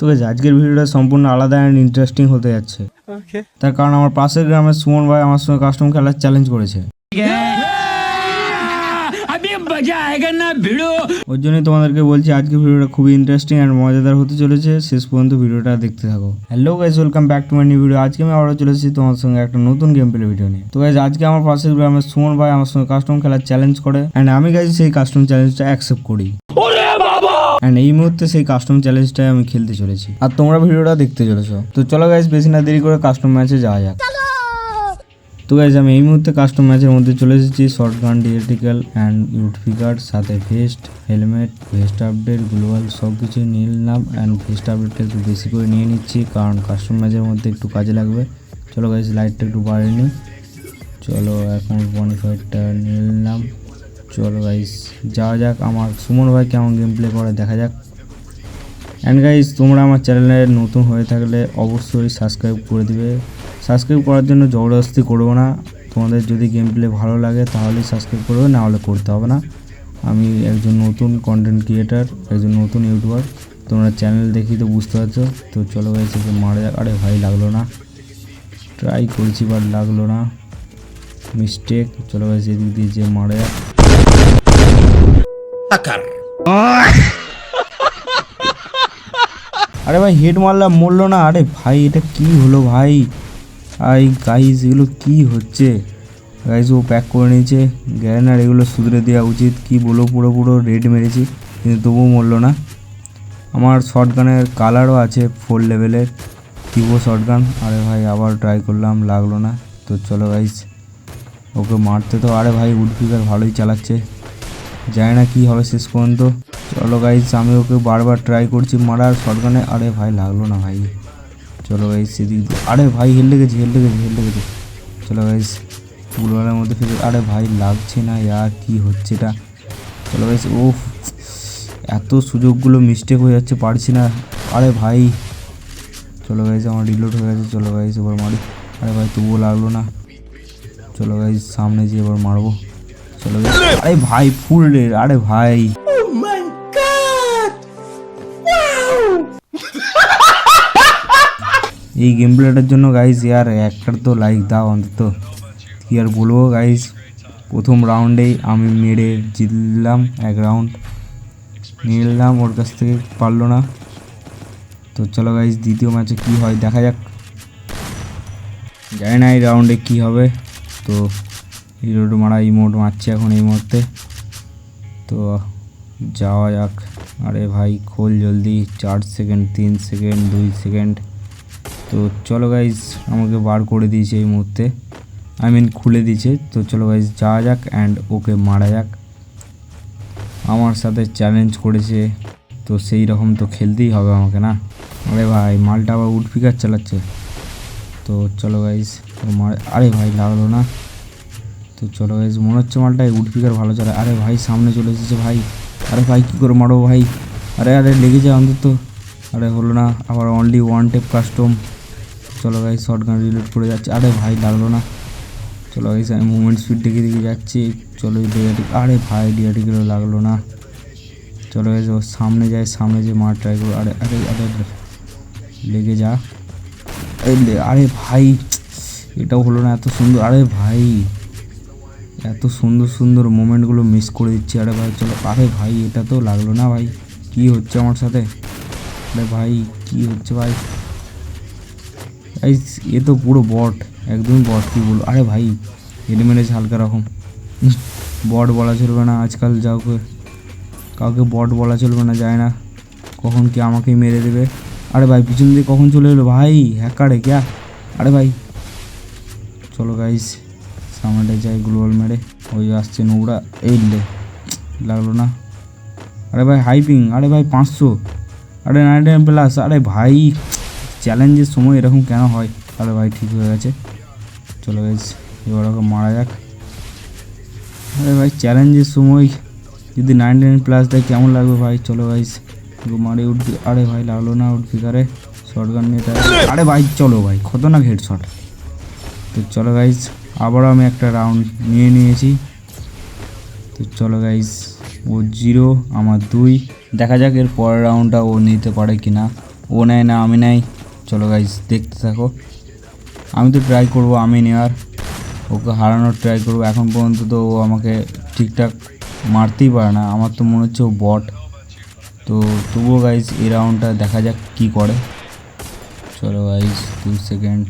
তো আজকের ভিডিওটা সম্পূর্ণ আলাদা অ্যান্ড ইন্টারেস্টিং হতে যাচ্ছে। তার কারণ আমার পাশের গ্রামের সুমন ভাই আমার সঙ্গে কাস্টম খেলার চ্যালেঞ্জ করেছে। ওর জন্যই তোমাদেরকে বলছি আজকে ভিডিওটা খুবই ইন্টারেস্টিং অ্যান্ড মজাদার হতে চলেছে। শেষ পর্যন্ত ভিডিওটা দেখতে থাকো। Hello guys welcome back to my new video আজকে আমি আবারও চলে এসেছি তোমার সঙ্গে একটা নতুন গেম প্লে ভিডিও নিয়ে। তো গাইজ আজকে আমার পাশের গ্রামের সুমন ভাই আমার সঙ্গে কাস্টম খেলার চ্যালেঞ্জ করে। অ্যান্ড আমি গাইজ সেই কাস্টম চ্যালেঞ্জটা অ্যাকসেপ্ট করি। অ্যান্ড এই মুহূর্তে সেই কাস্টম চ্যালেঞ্জটাই আমি খেলতে চলেছি। আর তোমরা ভিডিওটা দেখতে চলেছো। তো চলো গাইজ বেশি না দেরি করে কাস্টম ম্যাচে যাওয়া যাক। তো গাইজ আমি এই মুহূর্তে কাস্টম ম্যাচের মধ্যে চলে এসেছি। শর্ট গান ডিএটিক্যাল অ্যান্ড ইউটফিকার সাথে vest helmet vest update global সব কিছু নিয়ে নিলাম। অ্যান্ড ভেস্ট আপডেটটা একটু বেশি করে নিয়ে নিচ্ছি কারণ কাস্টম ম্যাচের মধ্যে একটু কাজে লাগবে। চলো গাইজ লাইটটা একটু বাড়িয়ে নিই। চলো এখন বনিফাইটটা নিয়ে নিলাম। চলো গাইজ যাওয়া যাক আমার সুমন ভাই কেমন গেম প্লে করে, দেখা যাক। অ্যান্ড গাইজ তোমরা আমার চ্যানেলে নতুন হয়ে থাকলে অবশ্যই সাবস্ক্রাইব করে দিবে। সাবস্ক্রাইব করার জন্য জবরদস্তি করব না। তোমাদের যদি গেম প্লে ভালো লাগে তাহলেই সাবস্ক্রাইব করবে, না হলে করতে হবে না। আমি একজন নতুন কন্টেন্ট ক্রিয়েটার একজন নতুন ইউটিউবার তোমরা চ্যানেল দেখি তো বুঝতে পারছ। তো চলো গাইজ একে মারা যাক। আরে ভাই, লাগল না। ট্রাই করেছি বাট লাগল না। মিস্টেক চলো গাইজ এদিক দিয়ে যে মারা যাক। আরে ভাই, হেড মারলাম, মরলো না। আরে ভাই, এটা কি হলো ভাই? আই গাইজ এগুলো কি হচ্ছে? গাইজ ও প্যাক করে নিয়েছে। গ্যারেনার এগুলো সুধরে দেওয়া উচিত। কি বলো পুরো পুরো রেড মেরেছি, কিন্তু তবুও মরলো না। আমার শর্ট গানের কালারও আছে ফোর লেভেলের টিভো শর্ট গান আরে ভাই, আবার ট্রাই করলাম, লাগল না। তো চলো গাইজ ওকে মারতে তো, আরে ভাই উডপিকার ভালোই চালাচ্ছে। জানি না কি হবে শেষ পর্যন্ত। চলো গাইজ আমি ওকে বারবার ট্রাই করছি মারার, শটগানে। আরে ভাই, লাগল না ভাই। চলো গাইজ সেদিক আরে ভাই, হেল লেগেছে হেল লেগেছে হেল লেগেছে। চলো গাইজ ফুলওয়ালার মধ্যে ফেলে আরে ভাই, লাগছে না ইয়ার কি হচ্ছে এটা? চলো গাইজ ও এত সুযোগগুলো মিস্টেক হয়ে যাচ্ছে, পারছি না। আরে ভাই। চলো গাইজ আমার রিলোড হয়ে গেছে। চলো গাইজ এবার মারি। আরে ভাই, তবুও লাগল না। চলো গাইজ সামনে যে এবার মারবো। চলো guys। আরে ভাই, ফুল রেড আরে ভাই। এই গেম প্লেটার জন্য গাইজ ইয়ার একটার তো লাইক দাও অন্তত। কি আর বলব গাইজ প্রথম রাউন্ডেই আমি মেরে জিতলাম, এক রাউন্ড নিলাম, ওর কাছ থেকে পারল না। তো চলো গাইজ দ্বিতীয় ম্যাচে কি হয়, দেখা যাক। জানি না এই রাউন্ডে কী হবে। তো রিলোড মারা ইমোট মারছি এখন এই মুহূর্তে। তো যাওয়া যাক। আরে ভাই, খোল জলদি। চার সেকেন্ড, তিন সেকেন্ড, দুই সেকেন্ড। তো চলো গাইজ আমাকে বার করে দিয়েছে এই মুহূর্তে। আই মিন খুলে দিয়েছে। তো চলো গাইজ যাওয়া যাক অ্যান্ড ওকে মারা যাক। আমার সাথে চ্যালেঞ্জ করেছে। তো সেই রকম তো খেলতেই হবে আমাকে, না? আরে ভাই, মালটা আবার উডপিকার চালাচ্ছে। তো চলো গাইজ আরে ভাই লাগল না। তো চলো গাইজ মনে হচ্ছে মালটা উডপিকার ভালো চলে। আরে ভাই, সামনে চলে এসেছে ভাই। আরে ভাই, কী করে মারো ভাই? আরে আরে, লেগে যায় অন্তত। আরে, হলো না, আবার অনলি ওয়ান টেপ কাস্টম চলো গাইজ শর্ট গান রিলোড করে যাচ্ছে। আরে ভাই, লাগল না। চলো গাইজ আমি মুভমেন্ট স্পিড দেখে দেখে যাচ্ছি। চলো ডিয়াটিক আরে ভাই ডিয়াটিকেরও লাগল না। চলো গাইজ ও সামনে যায়, সামনে যে মার ট্রাই করো। আরে আরে আরে লেগে যা। আরে ভাই, এটাও হলো না, এত সুন্দর। আরে ভাই। এত সুন্দর সুন্দর মোমেন্টগুলো মিস করে দিচ্ছি। আরে ভাই, চলো, আরে ভাই, এটা তো লাগল না ভাই। কি হচ্ছে আমার সাথে? আরে ভাই, কি হচ্ছে ভাই? এ তো পুরো বট, একদমই বট, কি বলব? আরে ভাই এনে মেরেছে হালকা রকম। বট বলা চলবে না আজকাল যাওকে কাউকে বট বলা চলবে না, যায় না। কখন কি আমাকেই মেরে দেবে? আরে ভাই, পিছন দিয়ে কখন চলে এলো? ভাই, হ্যাকারে, ক্যা? আরে ভাই, চলো গাইস সামনেটায় যাই, গ্লোবাল মেরে। ওই আসছে নোংরা, এই লে। লাগল না। আরে ভাই, হাইপিং, আরে ভাই, পাঁচশো। আরে নাইন প্লাস, আরে ভাই, চ্যালেঞ্জের সময় এরকম কেন হয়? আরে ভাই, ঠিক হয়ে গেছে। চলো গাইস এবার ওকে মারা যাক। আরে ভাই, চ্যালেঞ্জের সময় যদি নাইন প্লাস দেয়, কেমন লাগবে ভাই? চলো গাইস মারে উঠবি। আরে ভাই, লাগল না উঠবি কারে শর্ট গান নিয়ে আরে ভাই, চলো ভাই, খতরনাক হেডশট তো চলো গাইজ আবারও আমি একটা রাউন্ড নিয়ে নিয়েছি। তো চলো গাইজ ও জিরো আমার দুই। দেখা যাক এর পরের রাউন্ডটা ও নিতে পারে কি না ও নেয় না, আমি নেই। চলো গাইজ দেখতে থাকো। আমি তো ট্রাই করব, আমি নেওয়ার। ওকে হারানোর ট্রাই করব। এখন পর্যন্ত তো ও আমাকে ঠিকঠাক মারতেই পারে না। আমার তো মনে হচ্ছে ও বট তো তবুও গাইজ এই রাউন্ডটা দেখা যাক কী করে। চলো গাইজ টু সেকেন্ড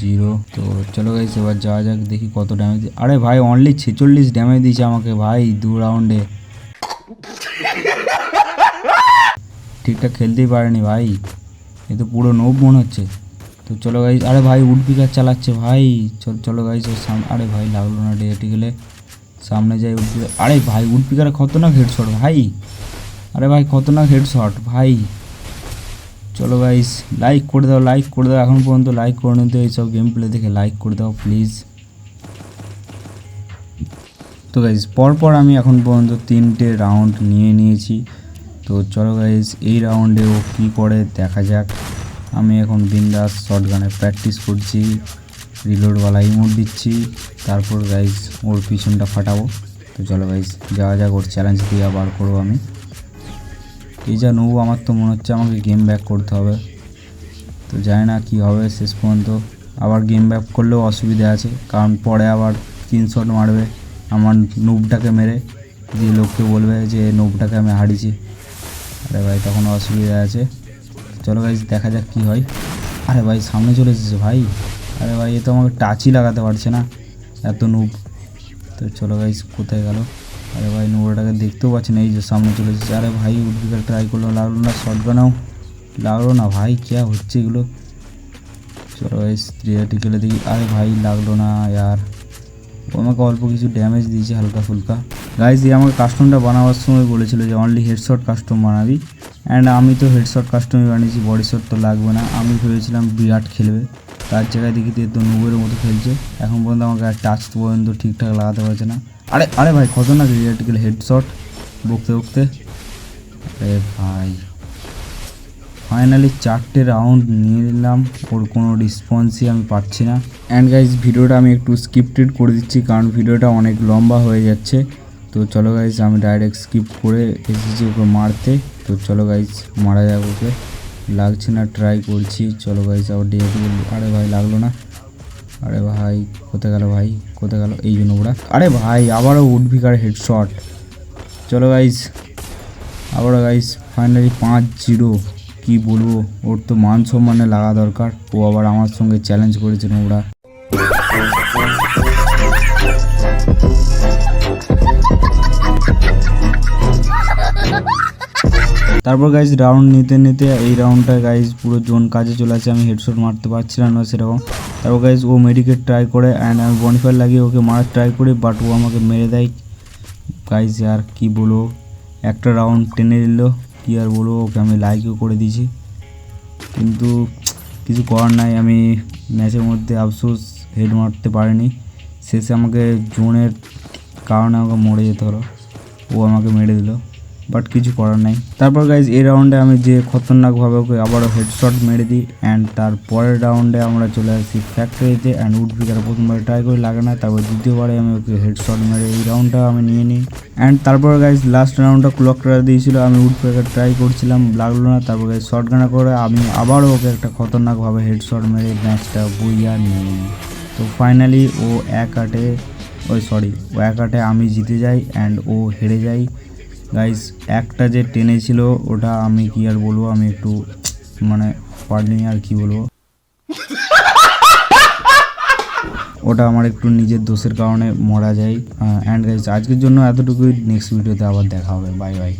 জিরো। তো চলো গাইস এবার যাওয়া যাক, দেখি কত ড্যামেজ আরে ভাই অনলি ছেচল্লিশ ড্যামেজ দিয়েছে আমাকে ভাই, দু রাউন্ডে ঠিকঠাক খেলতেই পারেনি ভাই। এ তো পুরো নোব মনে হচ্ছে। তো চলো গাইজ আরে ভাই উড পিকার চালাচ্ছে ভাই। চল চলো গাইজ ওর সামনে আরে ভাই, লাগল না ডেটে গেলে। সামনে যাই উড পিকার আরে ভাই উড পিকারে খতরনাক হেডশট ভাই। আরে ভাই, খতরনাক হেডশট ভাই। চলো গাইস লাইক করে দাও লাইক করে দাও, এখন পর্যন্ত লাইক করে নিতে এইসব গেম প্লে দেখে লাইক করে দাও প্লিজ তো গাইজ পরপর আমি এখন পর্যন্ত তিনটে রাউন্ড নিয়ে নিয়েছি। তো চলো গাইজ এই রাউন্ডে ও কী করে দেখা যাক। আমি এখন বিন্দাস শর্ট গানে প্র্যাকটিস করছি রিলোডওয়ালা ইমোট দিচ্ছি, তারপর গাইজ ওর পিছনটা ফাটাবো। তো চলো গাইজ যাওয়া যাক, ওর চ্যালেঞ্জ দিয়ে বার করব আমি। এই যা নেব আমার তো মনে হচ্ছে আমাকে গেম ব্যাক করতে হবে। তো জানি না কী হবে শেষ পর্যন্ত। আবার গেম ব্যাক করলেও অসুবিধা আছে, কারণ পরে আবার স্ক্রিনশট মারবে আমার নুবটাকে মেরে। দিয়ে লোককে বলবে যে নুবটাকে আমি হারিয়েছি। আরে ভাই, তখন অসুবিধা আছে। চলো ভাই দেখা যাক কী হয়। আরে ভাই, সামনে চলে এসেছে ভাই। আরে ভাই, এ তো আমাকে টাচই লাগাতে পারছে না, এত নুব তো চলো ভাই কোথায় গেল? আরে ভাই, নোংরাটাকে দেখতেও পাচ্ছি না, এই যে সামনে চলে এসেছে। আরে ভাই উদ্ভিকার ট্রাই করল লাগল না শর্ট গানাও লাগল না ভাই, কে হচ্ছে এগুলো? চলো ভাই স্ত্রী টিকেলে দেখি। আরে ভাই, লাগল না यार ও আমাকে অল্প কিছু ড্যামেজ দিয়েছে হালকা ফুলকা। গাইজ দিয়ে আমাকে কাস্টমটা বানাবার সময় বলেছিল যে অনলি হেডশট কাস্টম বানাবি। অ্যান্ড আমি তো হেডশট কাস্টমই বানিয়েছি বডি শট তো লাগবে না। আমি ভেবেছিলাম বিরাট খেলবে। তার জায়গায় দেখি তো নুবের মতো খেলছে। এখন পর্যন্ত আমাকে আর টাচ পর্যন্ত ঠিকঠাক লাগাতে পারছে না। আরে আরে ভাই খতরনাক রিয়াটিক্যাল হেডশট বকতে বকতে। আরে ভাই। ফাইনালি চারটে রাউন্ড নিয়ে নিলাম, ওর কোনো রেসপন্সই আমি পাচ্ছি না। অ্যান্ড গাইজ ভিডিওটা আমি একটু স্কিপ্টেড করে দিচ্ছি, কারণ ভিডিওটা অনেক লম্বা হয়ে যাচ্ছে। তো চলো গাইজ আমি ডাইরেক্ট স্কিপ করে এসেছি ওকে মারতে। তো চলো গাইজ মারা যাক ওকে। লাগছে না ট্রাই করছি। চলো গাইজ আবার ডে আরে ভাই, লাগল না। আরে ভাই, কোথায় গেল ভাই? কোথায় গেল? এই জন্য ওরা। আরে ভাই, আবারও উডভিকার হেডশট চলো গাইজ আবারও গাইজ ফাইনালি পাঁচ জিরো কি বলব, ওর তো মান সম্মানে লাগা দরকার। ও আবার আমার সঙ্গে চ্যালেঞ্জ করেছিল ওরা তারপর গাইজ রাউন্ড নিতে নিতে এই রাউন্ডটা গাইজ পুরো জোন কাজে চলে আসে, আমি হেডশট মারতে পারছিলাম না সেরকম। তারপর গাইজ ও মেডিকেট ট্রাই করে অ্যান্ড আমি বনিফায়ার লাগিয়ে ওকে মারার ট্রাই করি বাট ও আমাকে মেরে দেয়। গাইজ আর কি বলব? একটা রাউন্ড টেনে নিল, কি আর বলব? ওকে আমি লাইকও করে দিয়েছি। কিন্তু কিছু করার নাই, আমি ম্যাচের মধ্যে আফসোস হেড মারতে পারিনি। শেষে আমাকে জোনের কারণে আমাকে মরে যেতে হলো। ও আমাকে মেরে দিল। বাট কিছু করার নাই। তারপর গাইজ এই রাউন্ডে আমি যে খতরনাকভাবে ওকে আবারও হেডশট মেরে দিই অ্যান্ড তার পরের রাউন্ডে আমরা চলে আসি ফ্যাক্টরিতে অ্যান্ড উড ফিগার প্রথমবার ট্রাই করে, লাগে না। তারপর দ্বিতীয়বারে আমি ওকে হেডশট মেরে এই রাউন্ডটা আমি নিয়ে নিই। অ্যান্ড তারপর গাইজ লাস্ট রাউন্ডটা ক্লক করা দিয়েছিল, আমি উড ফিগার ট্রাই করছিলাম, লাগল না। তারপর গাইজ শর্ট গানা করে আমি আবারও ওকে একটা খতরনাকভাবে হেডশট মেরে ম্যাচটা বইয়া নিয়ে নিই। তো ফাইনালি ও এক আটে, ওই সরি ও এক আটে আমি জিতে যাই অ্যান্ড ও হেরে যাই। গাইস একটা যে টেনে ছিল, ওটা আমি কি আর বলব? আমি একটু মানে পারলি আর কি বলব? ওটা আমার একটু নিজের দোষের কারণে মরা যায়। অ্যান্ড গাইস আজকের জন্য এতটুকুই। নেক্সট ভিডিওতে আবার দেখা হবে। Bye bye